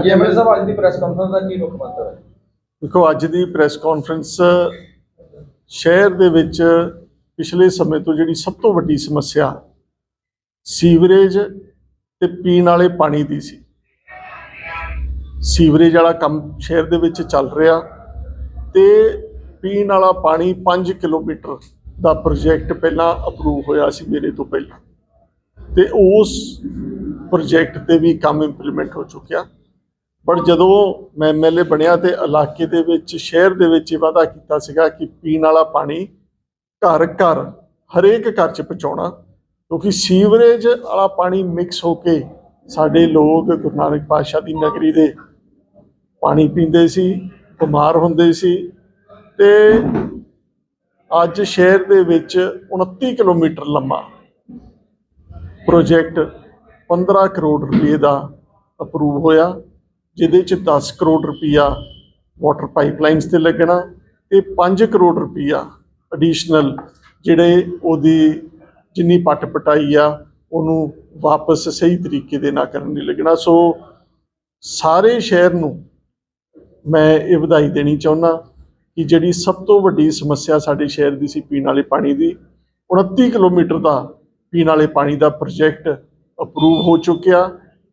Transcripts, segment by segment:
ਹਾਂਜੀ, ਐਮਐਲਏ ਸਾਹਿਬ, ਅੱਜ ਦੀ press conference ਦਾ ਕੀ ਮੁੱਖ ਮੰਤਵ ਹੈ? ਦੇਖੋ, ਅੱਜ ਦੀ ਪ੍ਰੈਸ ਕਾਨਫਰੰਸ ਸ਼ਹਿਰ ਦੇ ਵਿੱਚ ਪਿਛਲੇ ਸਮੇਂ ਤੋਂ ਜਿਹੜੀ ਸਭ ਤੋਂ ਵੱਡੀ ਸਮੱਸਿਆ ਸੀਵਰੇਜ ਤੇ ਪੀਣ ਵਾਲੇ ਪਾਣੀ ਦੀ ਸੀ। ਸੀਵਰੇਜ ਵਾਲਾ ਕੰਮ ਸ਼ਹਿਰ ਦੇ ਵਿੱਚ ਚੱਲ ਰਿਹਾ ਤੇ ਪੀਣ ਵਾਲਾ ਪਾਣੀ 5 ਕਿਲੋਮੀਟਰ ਦਾ ਪ੍ਰੋਜੈਕਟ ਪਹਿਲਾਂ ਅਪਰੂਵ ਹੋਇਆ ਸੀ ਮੇਰੇ ਤੋਂ ਪਹਿਲਾਂ ਤੇ ਉਸ ਪ੍ਰੋਜੈਕਟ ਤੇ ਵੀ ਕੰਮ ਇੰਪਲੀਮੈਂਟ ਹੋ ਚੁੱਕਿਆ। ਪਰ ਜਦੋਂ ਮੈਂ ਐਮਐਲਏ ਬਣਿਆ ਤੇ ਇਲਾਕੇ ਦੇ ਵਿੱਚ, ਸ਼ਹਿਰ ਦੇ ਵਿੱਚ ਇਹ ਵਾਅਦਾ ਕੀਤਾ ਸੀਗਾ ਕਿ ਪੀਣ ਵਾਲਾ ਪਾਣੀ ਘਰ ਘਰ, ਹਰੇਕ ਘਰ 'ਚ ਪਹੁੰਚਾਉਣਾ, ਕਿਉਂਕਿ ਸੀਵਰੇਜ ਵਾਲਾ ਪਾਣੀ ਮਿਕਸ ਹੋ ਕੇ ਸਾਡੇ ਲੋਕ ਗੁਰੂ ਨਾਨਕ ਪਾਤਸ਼ਾਹ ਦੀ ਨਗਰੀ ਦੇ ਪਾਣੀ ਪੀਂਦੇ ਸੀ, ਬਿਮਾਰ ਹੁੰਦੇ ਸੀ ਤੇ ਅੱਜ ਸ਼ਹਿਰ ਦੇ ਵਿੱਚ 29 ਕਿਲੋਮੀਟਰ ਲੰਮਾ ਪ੍ਰੋਜੈਕਟ 15 ਕਰੋੜ ਰੁਪਏ ਦਾ ਅਪਰੂਵ ਹੋਇਆ। ਜਿਹਦੇ ਚ 10 ਕਰੋੜ ਰੁਪਇਆ ਵਾਟਰ ਪਾਈਪਲਾਈਨਸ ਤੇ ਲੱਗਣਾ ਤੇ 5 ਕਰੋੜ ਰੁਪਇਆ ਐਡੀਸ਼ਨਲ ਜਿਹੜੇ ਉਹਦੀ ਜਿੰਨੀ ਪੱਟ ਪਟਾਈ ਆ, ਉਹਨੂੰ ਵਾਪਸ ਸਹੀ ਤਰੀਕੇ ਦੇ ਨਾਲ ਕਰਨ ਲਈ ਲੱਗਣਾ। ਸੋ ਸਾਰੇ ਸ਼ਹਿਰ ਨੂੰ ਮੈਂ ਇਹ ਵਧਾਈ ਦੇਣੀ ਚਾਹੁੰਦਾ ਕਿ ਜਿਹੜੀ ਸਭ ਤੋਂ ਵੱਡੀ ਸਮੱਸਿਆ ਸਾਡੇ ਸ਼ਹਿਰ ਦੀ ਸੀ ਪੀਣ ਵਾਲੇ ਪਾਣੀ ਦੀ 29 ਕਿਲੋਮੀਟਰ ਦਾ ਪੀਣ ਵਾਲੇ ਪਾਣੀ ਦਾ ਪ੍ਰੋਜੈਕਟ ਅਪਰੂਵ ਹੋ ਚੁੱਕਿਆ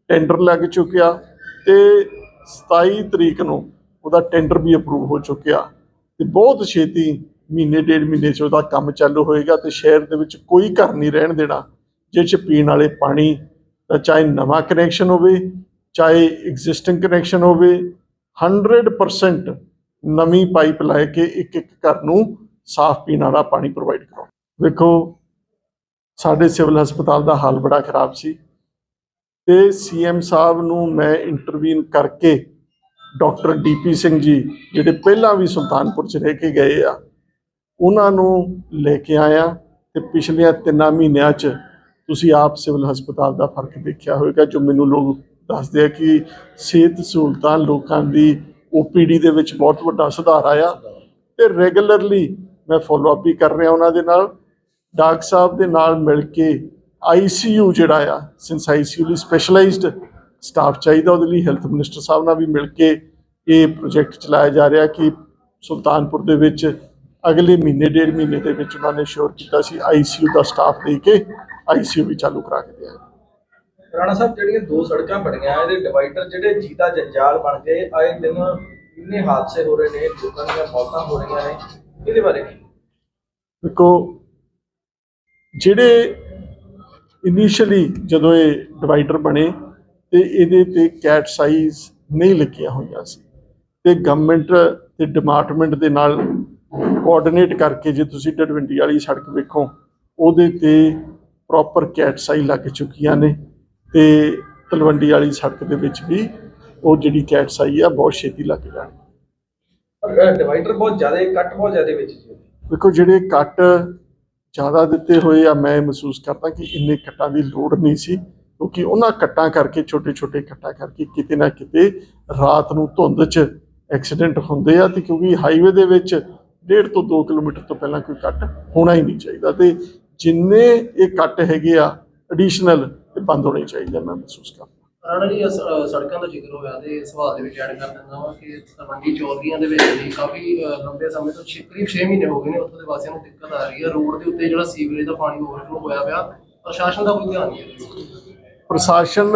ਟੈਂਡਰ ਲੱਗ ਚੁੱਕਿਆ ਤੇ 27 ਤਰੀਕ ਨੂੰ ਉਹਦਾ ਟੈਂਡਰ ਵੀ ਅਪਰੂਵ ਹੋ ਚੁੱਕਿਆ ਤੇ ਬਹੁਤ ਛੇਤੀ ਮਹੀਨੇ, ਡੇਢ ਮਹੀਨੇ ਚ ਉਹਦਾ ਕੰਮ ਚਾਲੂ ਹੋਏਗਾ ਤੇ ਸ਼ਹਿਰ ਦੇ ਵਿੱਚ ਕੋਈ ਘਰ ਨਹੀਂ ਰਹਿਣ ਦੇਣਾ ਜਿਸ ਚ ਪੀਣ ਵਾਲੇ ਪਾਣੀ ਚਾਹੇ ਨਵਾਂ ਕਨੈਕਸ਼ਨ ਹੋਵੇ, ਚਾਹੇ ਐਗਜ਼ਿਸਟਿੰਗ ਕਨੈਕਸ਼ਨ ਹੋਵੇ 100% ਨਵੀਂ ਪਾਈਪ ਲੈ ਕੇ ਇੱਕ ਇੱਕ ਘਰ ਨੂੰ ਸਾਫ਼ ਪੀਣ ਵਾਲਾ ਪਾਣੀ ਪ੍ਰੋਵਾਈਡ ਕਰੋ ਵੇਖੋ, ਸਾਡੇ ਸਿਵਲ ਹਸਪਤਾਲ ਦਾ ਹਾਲ ਬੜਾ ਖਰਾਬ ਸੀ। ਤੇ ਸੀਐਮ ਸਾਹਿਬ ਨੂੰ ਮੈਂ ਇੰਟਰਵੀਨ ਕਰਕੇ ਡਾਕਟਰ ਡੀਪੀ ਸਿੰਘ ਜੀ, ਜਿਹੜੇ ਪਹਿਲਾਂ ਵੀ ਸੁਲਤਾਨਪੁਰ ਚ ਰਹਿ ਕੇ ਗਏ ਆ, ਉਹਨਾਂ ਨੂੰ ਲੈ ਕੇ ਆਇਆ ਤੇ ਪਿਛਲੇ ਤਿੰਨਾਂ ਮਹੀਨਿਆਂ ਚ ਤੁਸੀਂ ਆਪ ਸਿਵਲ ਹਸਪਤਾਲ ਦਾ ਫ਼ਰਕ ਦੇਖਿਆ ਹੋਵੇਗਾ, ਜੋ ਮੈਨੂੰ ਲੋਕ ਦੱਸਦੇ ਆ ਕਿ ਸਿਹਤ ਸਹੂਲਤਾਂ ਲੋਕਾਂ ਦੀ ਓਪੀਡੀ ਦੇ ਵਿੱਚ ਬਹੁਤ ਵੱਡਾ ਸੁਧਾਰ ਆਇਆ ਤੇ ਰੈਗੂਲਰਲੀ ਮੈਂ ਫੋਲੋ ਅਪ ਵੀ ਕਰ ਰਿਹਾ ਉਹਨਾਂ ਦੇ ਨਾਲ, ਡਾਕਟਰ ਸਾਹਿਬ ਦੇ ਨਾਲ ਮਿਲ ਕੇ ਆਈਸੀਯੂ ਜਿਹੜਾ ਆ ਸਿੰਸ ਆਈਸੀਯੂ ਲਈ ਸਪੈਸ਼ਲਾਈਜ਼ਡ ਸਟਾਫ ਚਾਹੀਦਾ ਉਹਦੇ ਲਈ ਹੈਲਥ ਮਿਨਿਸਟਰ ਸਾਹਿਬ ਨਾਲ ਵੀ ਮਿਲ ਕੇ ਇਹ ਪ੍ਰੋਜੈਕਟ ਚਲਾਇਆ ਜਾ ਰਿਹਾ ਕਿ ਸੁਲਤਾਨਪੁਰ ਦੇ ਵਿੱਚ ਅਗਲੇ ਮਹੀਨੇ ਡੇਢ ਮਹੀਨੇ ਦੇ ਵਿੱਚ ਉਹਨਾਂ ਨੇ ਸ਼ੋਰ ਕੀਤਾ ਸੀ ਆਈਸੀਯੂ ਦਾ ਸਟਾਫ ਦੇ ਕੇ ਆਈਸੀਯੂ ਵੀ ਚਾਲੂ ਕਰਾ ਕੇ ਦਿਆ। ਰਾਣਾ ਸਾਹਿਬ ਜਿਹੜੀਆਂ ਦੋ ਸੜਕਾਂ ਬਣੀਆਂ ਇਹਦੇ ਡਿਵਾਈਡਰ ਜਿਹੜੇ ਜੀਤਾ ਜੰਜਾਲ ਬਣ ਗਏ ਆਏ ਦਿਨ ਇੰਨੇ ਹਾਦਸੇ ਹੋ ਰਹੇ ਨੇ ਲੋਕਾਂ ਦੀਆਂ ਮੌਤਾਂ ਹੋ ਰਹੀਆਂ ਨੇ ਇਹਦੇ ਬਾਰੇ ਕੀ? ਦੇਖੋ ਜਿਹੜੇ ਇਨੀਸ਼ੀਅਲੀ ਜਦੋਂ ਇਹ ਡਿਵਾਈਡਰ ਬਣੇ ਤੇ ਇਹਦੇ ਤੇ ਕੈਟ ਸਾਈਜ਼ ਨਹੀਂ ਲੱਗੀਆਂ ਹੋਈਆਂ ਸੀ। ਤੇ ਗਵਰਨਮੈਂਟ ਤੇ ਡਿਪਾਰਟਮੈਂਟ ਦੇ ਨਾਲ ਕੋਆਰਡੀਨੇਟ ਕਰਕੇ ਜੇ ਤੁਸੀਂ ਡਡਵੰਡੀ ਵਾਲੀ ਸੜਕ ਵੇਖੋ ਉਹਦੇ ਤੇ ਪ੍ਰੋਪਰ ਕੈਟ ਸਾਈ ਲੱਗ ਚੁੱਕੀਆਂ ਨੇ। ਤੇ ਤਲਵੰਡੀ ਵਾਲੀ ਸੜਕ ਦੇ ਵਿੱਚ ਵੀ ਉਹ ਜਿਹੜੀ ਕੈਟ ਸਾਈ ਆ ਬਹੁਤ ਛੇਤੀ ਲੱਗ ਜਾਣੀ। ਡਿਵਾਈਡਰ ਬਹੁਤ ਜ਼ਿਆਦਾ ਕੱਟ ਬਹੁਤ ਜ਼ਿਆਦਾ ਵਿੱਚ ਜੀ। ਦੇਖੋ ਜਿਹੜੇ ਕੱਟ ਜ਼ਿਆਦਾ ਦਿੱਤੇ ਹੋਏ ਆ, ਮੈਂ ਮਹਿਸੂਸ ਕਰਦਾ ਕਿ ਇੰਨੇ ਕੱਟਾਂ ਦੀ ਲੋੜ ਨਹੀਂ ਸੀ, ਕਿਉਂਕਿ ਉਹਨਾਂ ਕੱਟਾਂ ਕਰਕੇ ਛੋਟੇ ਛੋਟੇ ਕੱਟਾਂ ਕਰਕੇ ਕਿਤੇ ਨਾ ਕਿਤੇ ਰਾਤ ਨੂੰ ਧੁੰਦ 'ਚ ਐਕਸੀਡੈਂਟ ਹੁੰਦੇ ਆ ਤੇ ਕਿਉਂਕਿ ਹਾਈਵੇ ਦੇ ਵਿੱਚ ਡੇਢ ਤੋਂ 2 ਕਿਲੋਮੀਟਰ ਤੋਂ ਪਹਿਲਾਂ ਕੋਈ ਕੱਟ ਹੋਣਾ ਹੀ ਨਹੀਂ ਚਾਹੀਦਾ ਤੇ ਜਿੰਨੇ ਇਹ ਕੱਟ ਹੈਗੇ ਆ ਐਡੀਸ਼ਨਲ ਤੇ ਬੰਦ ਹੋਣੇ ਚਾਹੀਦੇ ਮੈਂ ਮਹਿਸੂਸ ਕਰਦਾ। ਰਾਣਾ ਜੀ ਅਸ- ਅ, ਸੜਕਾਂ ਦਾ ਜ਼ਿਕਰ ਹੋਇਆ ਤੇ ਸਵਾਲ ਦੇ ਵਿੱਚ ਐਡ ਕਰ ਦਿੰਦਾ ਹਾਂ ਕਿ ਤਲਵੰਡੀ ਚੌਧਰੀਆਂ ਦੇ ਵਿੱਚ ਵੀ ਕਾਫੀ ਅ, ਲੰਬੇ ਸਮੇਂ ਤੋਂ ਛੇ- ਕਰੀਬ 6 ਮਹੀਨੇ ਹੋ ਗਏ ਨੇ ਉੱਥੋਂ ਦੇ ਵਾਸੀਆਂ ਨੂੰ ਦਿੱਕਤ ਆ ਰਹੀ ਹੈ। ਰੋਡ ਦੇ ਉੱਤੇ ਜਿਹੜਾ ਸੀਵਰੇਜ ਦਾ ਪਾਣੀ ਓਵਰਫਲੋ ਹੋਇਆ ਪਿਆ ਪ੍ਰਸ਼ਾਸਨ ਦਾ ਕੋਈ ਧਿਆਨ ਨਹੀਂ ਹੈ। ਪ੍ਰਸ਼ਾਸਨ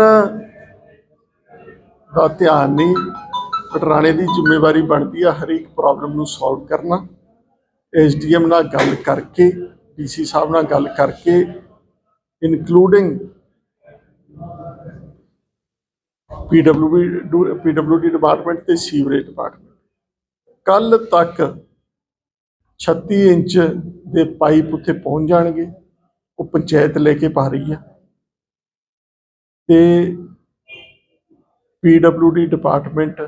ਦਾ ਧਿਆਨ ਨਹੀਂ ਪਟਰਾਣੇ ਦੀ ਜ਼ਿੰਮੇਵਾਰੀ ਬਣਦੀ ਆ ਹਰੇਕ ਪ੍ਰੋਬਲਮ ਨੂੰ ਸੋਲਵ ਕਰਨਾ। ਐਸਡੀਐਮ ਨਾਲ ਗੱਲ ਕਰਕੇ ਡੀਸੀ ਸਾਹਿਬ ਨਾਲ ਗੱਲ ਕਰਕੇ ਇਨਕਲੂਡਿੰਗ ਪੀਡਬਲਯੂਡੀ ਪੀਡਬਲਯੂਡੀ ਡਿਪਾਰਟਮੈਂਟ ਤੇ ਸੀਵਰੇਜ ਡਿਪਾਰਟਮੈਂਟ। ਕੱਲ ਤੱਕ 36 ਇੰਚ ਦੇ ਪਾਈਪ ਉੱਥੇ ਪਹੁੰਚ ਜਾਣਗੇ। ਉਹ ਪੰਚਾਇਤ ਲੈ ਕੇ ਪਾ ਰਹੀ ਆ। ਤੇ ਪੀਡਬਲਯੂਡੀ ਡਿਪਾਰਟਮੈਂਟ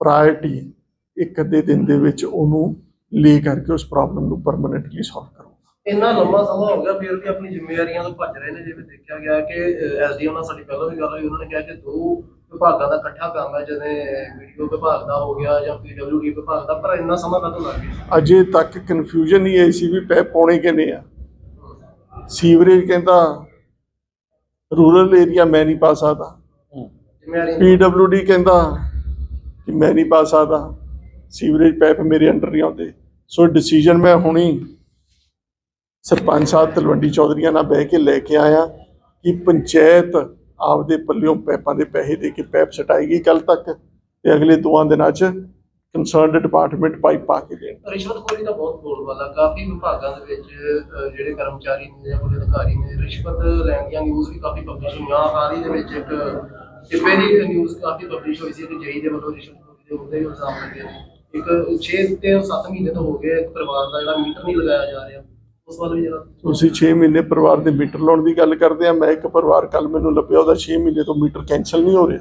ਪ੍ਰਾਇੋਰਟੀ ਇੱਕ ਅੱਧੇ ਦਿਨ ਦੇ ਵਿੱਚ ਉਹਨੂੰ ਲੈ ਕਰਕੇ ਉਸ ਪ੍ਰੋਬਲਮ ਨੂੰ ਪਰਮਨੈਂਟਲੀ ਸੋਲਵ ਕਰੋ। ਇੰਨਾ ਲੰਮਾ ਸਮਾਂ ਹੋ ਗਿਆ ਫਿਰ ਵੀ ਆਪਣੀ ਜ਼ਿੰਮੇਵਾਰੀਆਂ ਤੋਂ ਭੱਜ ਰਹੇ ਨੇ। ਜਿਵੇਂ ਦੇਖਿਆ ਗਿਆ ਕਿ ਐਸਡੀਐਮ ਨਾਲ ਸਾਡੀ ਪਹਿਲਾਂ ਵੀ ਗੱਲ ਹੋਈ, ਉਹਨਾਂ ਨੇ ਕਿਹਾ ਕਿ ਦੋ ਵਿਭਾਗਾਂ ਦਾ ਇਕੱਠਾ ਕੰਮ ਹੈ ਜਿਵੇਂ ਵੀਡੀਓ ਵਿਭਾਗ ਦਾ ਹੋ ਗਿਆ ਜਾਂ ਪੀਡਬਲਯੂਡੀ ਵਿਭਾਗ ਦਾ ਪਰ ਇੰਨਾ ਸਮਾਂ ਕਦੋਂ ਲੱਗ ਗਿਆ? ਅਜੇ ਤੱਕ ਕਨਫਿਊਜ਼ਨ ਹੀ ਆਈ ਸੀ ਵੀ ਪੈ ਪਾਉਣੇ ਕਿਨੇ ਆ। ਸੀਵਰੇਜ ਕਹਿੰਦਾ ਰੂਰਲ ਏਰੀਆ ਮੈਂ ਨਹੀਂ ਪਾ ਸਕਦਾ। ਪੀਡਬਲਯੂਡੀ ਕਹਿੰਦਾ ਕਿ ਮੈਂ ਨਹੀਂ ਪਾ ਸਕਦਾ। ਸੀਵਰੇਜ ਪਾਈਪ ਮੇਰੇ ਅੰਡਰ ਨਹੀਂ ਆਉਂਦੇ। ਸੋ ਡਿਸੀਜਨ ਮੈਂ ਹੁਣੀ ਸਰਪੰਚ ਸਾਹਿਬ ਤਲਵੰਡੀ ਚੌਧਰੀਆਂ ਨਾਲ ਬਹਿ ਕੇ ਲੈ ਕੇ ਆਇਆ ਕਿ ਪੰਚਾਇਤ ਆਪਦੇ ਪੱਲਿਓਂ ਪੈਪਾਂ ਦੇ ਪੈਸੇ ਦੇ ਕੇ ਪੈਪ ਸਟਾਏਗੀ ਕੱਲ ਤੱਕ ਤੇ ਅਗਲੇ ਦੋਆਂ ਦਿਨਾਂ 'ਚ ਕੰਸਰਨਡ ਡਿਪਾਰਟਮੈਂਟ ਪਾਈਪ ਪਾ ਕੇ ਦੇਣ। ਰਿਸ਼ਵਤਖੋਰੀ ਦਾ ਬਹੁਤ ਬੋਲਬਾਲਾ ਕਾਫੀ ਵਿਭਾਗਾਂ ਦੇ ਵਿੱਚ ਜਿਹੜੇ ਕਰਮਚਾਰੀ ਨੇ ਜਾਂ ਕੋਈ ਅਧਿਕਾਰੀ ਨੇ, ਰਿਸ਼ਵਤ ਲੈਣ ਦੀਆਂ ਨਿਊਜ਼ ਵੀ ਕਾਫੀ ਪਬਲਿਸ਼ ਹੋਈਆਂ। ਹਾਲ ਹੀ ਦੇ ਵਿੱਚ ਇੱਕ ਟਿੱਪੇ ਦੀ ਨਿਊਜ਼ ਕਾਫੀ ਪਬਲਿਸ਼ ਹੋਈ ਸੀ ਕਿ ਜਈ ਦੇ ਵੱਲੋਂ ਰਿਸ਼ਵਤਖੋਰੀ ਦੇ ਉੱਤੇ ਇਲਜ਼ਾਮ ਲੱਗੇ ਨੇ। ਇੱਕ 6 ਤੇ 7 ਮਹੀਨੇ ਤੋਂ ਹੋ ਗਏ ਇੱਕ ਪਰਿਵਾਰ ਦਾ ਜਿਹੜਾ ਮੀਟਰ ਨਹੀਂ ਲਗਾਇਆ ਜਾ ਰਿਹਾ। ਉਸ ਵੱਲ ਵੀ ਜਰਾ ਤੁਸੀਂ 6 ਮਹੀਨੇ ਪਰਿਵਾਰ ਦੇ ਮੀਟਰ ਲਾਉਣ ਦੀ ਗੱਲ ਕਰਦੇ ਆ, ਮੈਂ ਇੱਕ ਪਰਿਵਾਰ ਕੱਲ ਮੈਨੂੰ ਲੱਭਿਆ, ਉਹਦਾ 6 ਮਹੀਨੇ ਤੋਂ ਮੀਟਰ ਕੈਨਸਲ ਨਹੀਂ ਹੋ ਰਿਹਾ।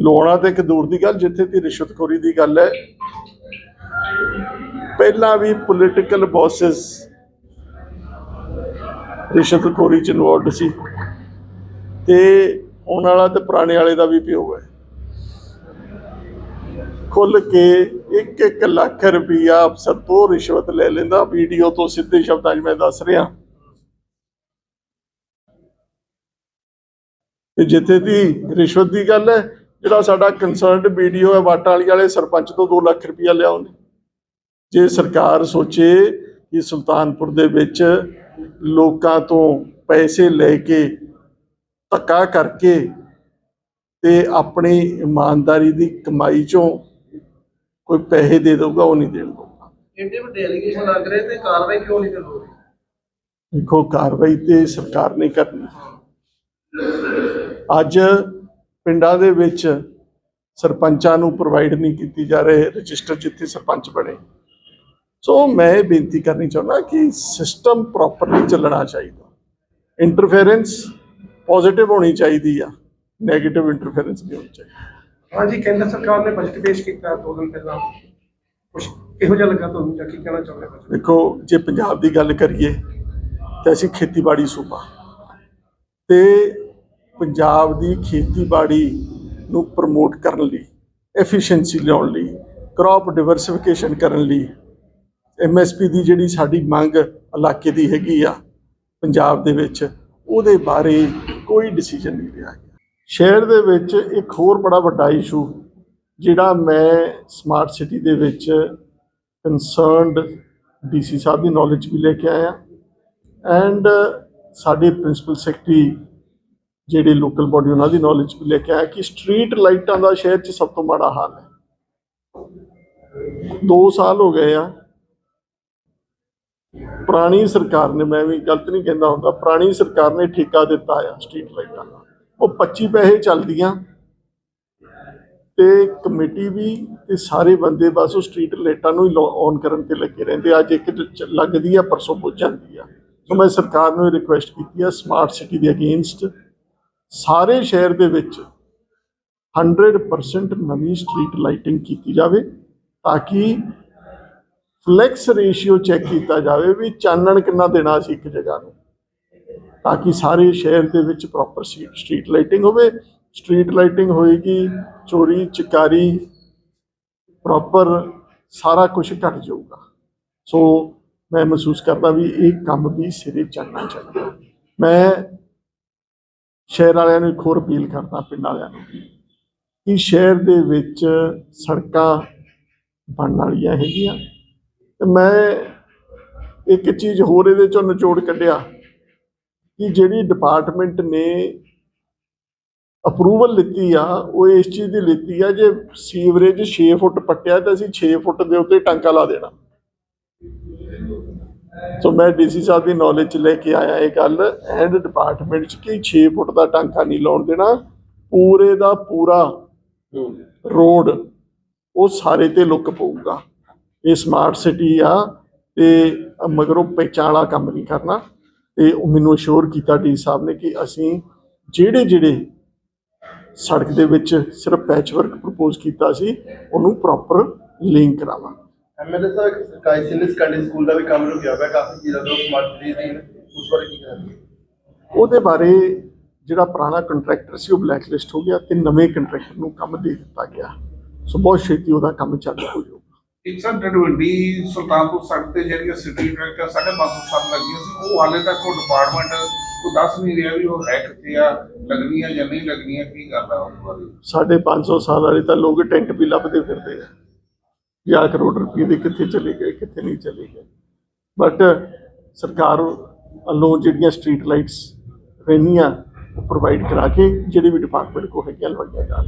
ਲਾਉਣਾ ਤੇ ਇੱਕ ਦੂਰ ਦੀ ਗੱਲ, ਜਿੱਥੇ ਤੇ ਰਿਸ਼ਵਤਖੋਰੀ ਦੀ ਗੱਲ ਹੈ। ਪਹਿਲਾਂ ਵੀ ਪੋਲੀਟੀਕਲ ਬੌਸਸ ਰਿਸ਼ਵਤਖੋਰੀ ਚ ਇਨਵੋਲਡ ਸੀ। ਤੇ ਹੁਣ ਵਾਲਾ ਤੇ ਪੁਰਾਣੇ ਵਾਲੇ ਦਾ ਵੀ ਪਿਓ ਹੈ। ਖੁੱਲ ਕੇ 1-1 ਲੱਖ ਰੁਪਈਆ ਅਫਸਰ ਤੋਂ ਰਿਸ਼ਵਤ ਲੈ ਲੈਂਦਾ। ਵੀਡੀਓ ਤੋਂ ਸਿੱਧੇ ਸ਼ਬਦਾਂ 'ਚ ਮੈਂ ਦੱਸ ਰਿਹਾ। ਤੇ ਜਿੱਥੇ ਦੀ ਰਿਸ਼ਵਤ ਦੀ ਗੱਲ ਹੈ, ਜਿਹੜਾ ਸਾਡਾ ਕੰਸਰਨਡ ਵੀਡੀਓ ਹੈ, ਵਾਟਾਂ ਵਾਲੀ ਵਾਲੇ ਸਰਪੰਚ ਤੋਂ 2 ਲੱਖ ਰੁਪਈਆ ਲਿਆ ਉਹਨੇ। ਜੇ ਸਰਕਾਰ ਸੋਚੇ ਕਿ ਸੁਲਤਾਨਪੁਰ ਦੇ ਵਿੱਚ ਲੋਕਾਂ ਤੋਂ ਪੈਸੇ ਲੈ ਕੇ ਧੱਕਾ ਕਰਕੇ ਤੇ ਆਪਣੀ ਇਮਾਨਦਾਰੀ ਦੀ ਕਮਾਈ ਚੋਂ ਕੋਈ ਪੈਸੇ ਦੇ ਦਊਗਾ ਉਹ ਨਹੀਂ ਦੇਣ ਦਊਗਾ। ਇੰਨੇ ਵੱਡੇ ਐਲੀਗੇਸ਼ਨ ਲੱਗ ਰਹੇ ਤੇ ਕਾਰਵਾਈ ਕਿਉਂ ਨਹੀਂ ਰਹੀ ਦੇਖੋ ਕਾਰਵਾਈ ਤੇ ਸਰਕਾਰ ਨੇ ਕਰਨੀ। ਅੱਜ ਪਿੰਡਾਂ ਦੇ ਵਿੱਚ ਸਰਪੰਚਾਂ ਨੂੰ ਪ੍ਰੋਵਾਈਡ ਨਹੀਂ ਕੀਤੀ ਜਾ ਰਹੇ ਰਜਿਸਟਰ ਜਿੱਥੇ ਸਰਪੰਚ ਬਣੇ। ਸੋ ਮੈਂ ਇਹ ਬੇਨਤੀ ਕਰਨੀ ਚਾਹੁੰਦਾ ਕਿ ਸਿਸਟਮ ਪ੍ਰੋਪਰਲੀ ਚੱਲਣਾ ਚਾਹੀਦਾ। ਇੰਟਰਫੇਰੈਂਸ ਪੋਜ਼ਿਟਿਵ ਹੋਣੀ ਚਾਹੀਦੀ ਆ 네ਗੇਟਿਵ ਇੰਟਰਫੇਰੈਂਸ ਨਹੀਂ ਹੋਣੀ ਚਾਹੀਦੀ। ਹਾਂਜੀ, ਕੇਂਦਰ ਸਰਕਾਰ ਨੇ ਬਜਟ ਪੇਸ਼ ਕੀਤਾ ਦੋ ਦਿਨ ਪਹਿਲਾਂ। ਕੁਝ ਇਹੋ ਜਿਹਾ ਲੱਗਾ ਤੁਹਾਨੂੰ ਜਾਂ ਕੀ ਕਹਿਣਾ ਚਾਹੁੰਦੇ ਹੋ ਦੇਖੋ, ਜੇ ਪੰਜਾਬ ਦੀ ਗੱਲ ਕਰੀਏ, ਤਾਂ ਅਸੀਂ ਖੇਤੀਬਾੜੀ ਸੂਬਾ। ਤੇ ਪੰਜਾਬ ਦੀ ਖੇਤੀਬਾੜੀ ਨੂੰ ਪ੍ਰਮੋਟ ਕਰਨ ਲਈ ਐਫੀਸ਼ੀਐਂਸੀ ਲਿਆਉਣ ਲਈ ਕ੍ਰੌਪ ਡਿਵਰਸਿਫਿਕੇਸ਼ਨ ਕਰਨ ਲਈ ਐਮਐਸਪੀ ਦੀ ਜਿਹੜੀ ਸਾਡੀ ਮੰਗ ਇਲਾਕੇ ਦੀ ਹੈਗੀ ਆ, ਪੰਜਾਬ ਦੇ ਵਿੱਚ, ਉਹਦੇ ਬਾਰੇ ਕੋਈ ਡਿਸੀਜਨ ਨਹੀਂ ਲਿਆ ਗਿਆ। ਸ਼ਹਿਰ ਦੇ ਵਿੱਚ ਇੱਕ ਹੋਰ ਬੜਾ ਵੱਡਾ ਇਸ਼ੂ ਜਿਹੜਾ ਮੈਂ ਸਮਾਰਟ ਸਿਟੀ ਦੇ ਵਿੱਚ ਕੰਸਰਨਡ ਡੀਸੀ ਸਾਹਿਬ ਦੀ ਨੌਲੇਜ ਵੀ ਲੈ ਕੇ ਆਇਆ। ਐਂਡ ਸਾਡੇ ਪ੍ਰਿੰਸੀਪਲ ਸੈਕਟਰੀ ਜਿਹੜੇ ਲੋਕਲ ਬਾਡੀ ਉਹਨਾਂ ਦੀ ਨੌਲੇਜ ਵੀ ਲੈ ਕੇ ਆਇਆ ਕਿ ਸਟਰੀਟ ਲਾਈਟਾਂ ਦਾ ਸ਼ਹਿਰ 'ਚ ਸਭ ਤੋਂ ਮਾੜਾ ਹਾਲ ਹੈ। 2 ਸਾਲ ਹੋ ਗਏ ਆ। ਪੁਰਾਣੀ ਸਰਕਾਰ ਨੇ, ਮੈਂ ਵੀ ਗਲਤ ਨਹੀਂ ਕਹਿੰਦਾ ਹੁੰਦਾ, ਪੁਰਾਣੀ ਸਰਕਾਰ ਨੇ ਠੇਕਾ ਦਿੱਤਾ ਆ ਸਟਰੀਟ ਲਾਈਟਾਂ ਦਾ। ਉਹ 25 ਪੈਸੇ ਚੱਲਦੀਆਂ। ਤੇ ਕਮੇਟੀ ਵੀ ਤੇ ਸਾਰੇ ਬੰਦੇ ਬਸ ਉਹ ਸਟਰੀਟ ਲਾਈਟਾਂ ਨੂੰ ਹੀ ਔਨ ਕਰਨ ਤੇ ਲੱਗੇ ਰਹਿੰਦੇ ਅੱਜ ਇੱਕ ਲੱਗਦੀ ਆ, ਪਰਸੋਂ ਪੁੱਜ ਜਾਂਦੀ ਆ। ਸੋ ਮੈਂ ਸਰਕਾਰ ਨੂੰ ਇਹ ਰਿਕੁਐਸਟ ਕੀਤੀ ਆ ਸਮਾਰਟ ਸਿਟੀ ਦੇ ਅਗੇਂਸਟ ਸਾਰੇ ਸ਼ਹਿਰ ਦੇ ਵਿੱਚ 100% ਨਵੀਂ ਸਟਰੀਟ ਲਾਈਟਿੰਗ ਕੀਤੀ ਜਾਵੇ ਤਾਂ ਕਿ ਫਲੈਕਸ ਰੇਸ਼ੀਓ ਚੈੱਕ ਕੀਤਾ ਜਾਵੇ ਵੀ ਚਾਨਣ ਕਿੰਨਾ ਦੇਣਾ ਸੀ ਇੱਕ ਜਗ੍ਹਾ ਨੂੰ। ਤਾਂ ਕਿ ਸਾਰੇ ਸ਼ਹਿਰ ਦੇ ਵਿੱਚ ਪ੍ਰੋਪਰ ਸਟਰੀਟ ਲਾਈਟਿੰਗ ਹੋਵੇ। ਸਟਰੀਟ ਲਾਈਟਿੰਗ ਹੋਏਗੀ, ਚੋਰੀ, ਚਕਾਰੀ ਪ੍ਰੋਪਰ ਸਾਰਾ ਕੁਝ ਘਟ ਜਾਊਗਾ। ਸੋ ਮੈਂ ਮਹਿਸੂਸ ਕਰਦਾ ਵੀ ਇਹ ਕੰਮ ਵੀ ਸਿਰੇ ਚੜਨਾ ਚਾਹੀਦਾ। ਮੈਂ ਸ਼ਹਿਰ ਵਾਲਿਆਂ ਨੂੰ ਇੱਕ ਹੋਰ ਅਪੀਲ ਕਰਦਾ, ਪਿੰਡ ਵਾਲਿਆਂ ਨੂੰ, ਕਿ ਸ਼ਹਿਰ ਦੇ ਵਿੱਚ ਸੜਕਾਂ ਬਣਨ ਵਾਲੀਆਂ ਹੈਗੀਆਂ। ਤੇ ਮੈਂ ਇੱਕ ਚੀਜ਼ ਹੋਰ ਇਹਦੇ ਚੋਂ ਨਿਚੋੜ ਕੱਢਿਆ। ਕਿ ਜਿਹੜੀ ਡਿਪਾਰਟਮੈਂਟ ਨੇ ਅਪਰੂਵਲ ਲਿੱਤੀ ਆ, ਉਹ ਇਸ ਚੀਜ਼ ਦੀ ਲਿੱਤੀ ਆ, ਜੇ ਸੀਵਰੇਜ 6 ਫੁੱਟ ਪੱਟਿਆ ਤਾਂ ਅਸੀਂ 6 ਫੁੱਟ ਦੇ ਉੱਤੇ ਟਾਂਕਾ ਲਾ ਦੇਣਾ। ਸੋ ਮੈਂ ਡੀਸੀ ਸਾਹਿਬ ਦੀ ਨੌਲੇਜ ਚ ਲੈ ਕੇ ਆਇਆ ਇਹ ਗੱਲ ਐਂਡ ਡਿਪਾਰਟਮੈਂਟ ਚ ਕਿ 6 ਫੁੱਟ ਦਾ ਟਾਂਕਾ ਨਹੀਂ ਲਾਉਣ ਦੇਣਾ, ਪੂਰੇ ਦਾ ਪੂਰਾ ਰੋਡ, ਉਹ ਸਾਰੇ ਤੇ ਲੁੱਕ ਪਊਗਾ। ਇਹ ਸਮਾਰਟ ਸਿਟੀ ਆ, ਤੇ ਮਗਰੋਂ ਪੈਚਾਂ ਵਾਲਾ ਕੰਮ ਨਹੀਂ ਕਰਨਾ। ਉਹ ਮੈਨੂੰ ਅਸ਼ੋਰ ਕੀਤਾ ਡੀ ਸਾਹਿਬ ਨੇ ਕਿ ਅਸੀਂ ਜਿਹੜੇ ਜਿਹੜੇ ਸੜਕ ਦੇ ਵਿੱਚ ਸਿਰਫ ਪੈਚ ਵਰਕ ਪ੍ਰਪੋਜ਼ ਕੀਤਾ ਸੀ ਉਹਨੂੰ ਪ੍ਰੋਪਰ ਲਿੰਕ ਕਰਾਵਾਂਗੇ। ਐਮਐਲਏ ਸਾਹਿਬ ਇੱਕ ਸਰਕਾਰੀ ਸੀਨੀਅਰ ਸੈਕੰਡਰੀ ਸਕੂਲ ਦਾ ਵੀ ਕੰਮ ਰੁਕਿਆ ਹੋਇਆ ਕਾਫੀ ਚੀਜ਼ਾਂ ਤੋਂ ਸਮਾਰਟ ਸਿਟੀ ਦੀ ਉਸ ਬਾਰੇ ਕੀ ਕਹਿਣਾ ਉਹਦੇ ਬਾਰੇ ਜਿਹੜਾ ਪੁਰਾਣਾ ਕੰਟਰੈਕਟਰ ਸੀ ਉਹ ਬਲੈਕ ਲਿਸਟ ਹੋ ਗਿਆ ਤੇ ਨਵੇਂ ਕੰਟਰੈਕਟਰ ਨੂੰ ਕੰਮ ਦੇ ਦਿੱਤਾ ਗਿਆ। ਸੋ ਬਹੁਤ ਛੇਤੀ ਉਹਦਾ ਕੰਮ ਚਾਲੂ ਹੋ ਜਾਊਗਾ। ਇੱਕ ਸਰ ਡਡਵੰਡੀ ਸੁਲਤਾਨਪੁਰ ਸੜਕ ਤੇ ਜਿਹੜੀਆਂ ਸਿਟੀ ਟਰੈਕਟਰ ਸਾਢੇ ਪੰਜ ਸੌ ਸੱਤ ਲੱਗੀਆਂ ਸੀ, ਉਹ ਹਾਲੇ ਤੱਕ ਉਹ ਡਿਪਾਰਟਮੈਂਟ ਉਹ ਦੱਸ ਨਹੀਂ ਰਿਹਾ ਵੀ ਉਹ ਹੈ ਕਿੱਥੇ ਆ, ਲੱਗਣੀਆਂ ਜਾਂ ਨਹੀਂ ਲੱਗਣੀਆਂ, ਕੀ ਕਰਦਾ ਉਸ ਬਾਰੇ ਸਾਢੇ 500 ਸਾਲ ਵਾਲੇ ਤਾਂ ਲੋਕ ਟੈਂਟ ਵੀ ਲੱਭਦੇ ਫਿਰਦੇ ਆ। ਕਿ ਆਹ ਕਰੋੜ ਰੁਪਏ ਦੇ ਕਿੱਥੇ ਚਲੇ ਗਏ, ਕਿੱਥੇ ਨਹੀਂ ਚਲੇ ਗਏ। ਬਟ ਸਰਕਾਰ ਵੱਲੋਂ ਜਿਹੜੀਆਂ ਸਟਰੀਟ ਲਾਈਟਸ ਰਹਿੰਦੀਆਂ, ਉਹ ਪ੍ਰੋਵਾਈਡ ਕਰਾ ਕੇ ਜਿਹੜੇ ਵੀ ਡਿਪਾਰਟਮੈਂਟ ਕੋ ਹੈਗੀਆਂ, ਲਵਾਈਆਂ ਜਾਣ।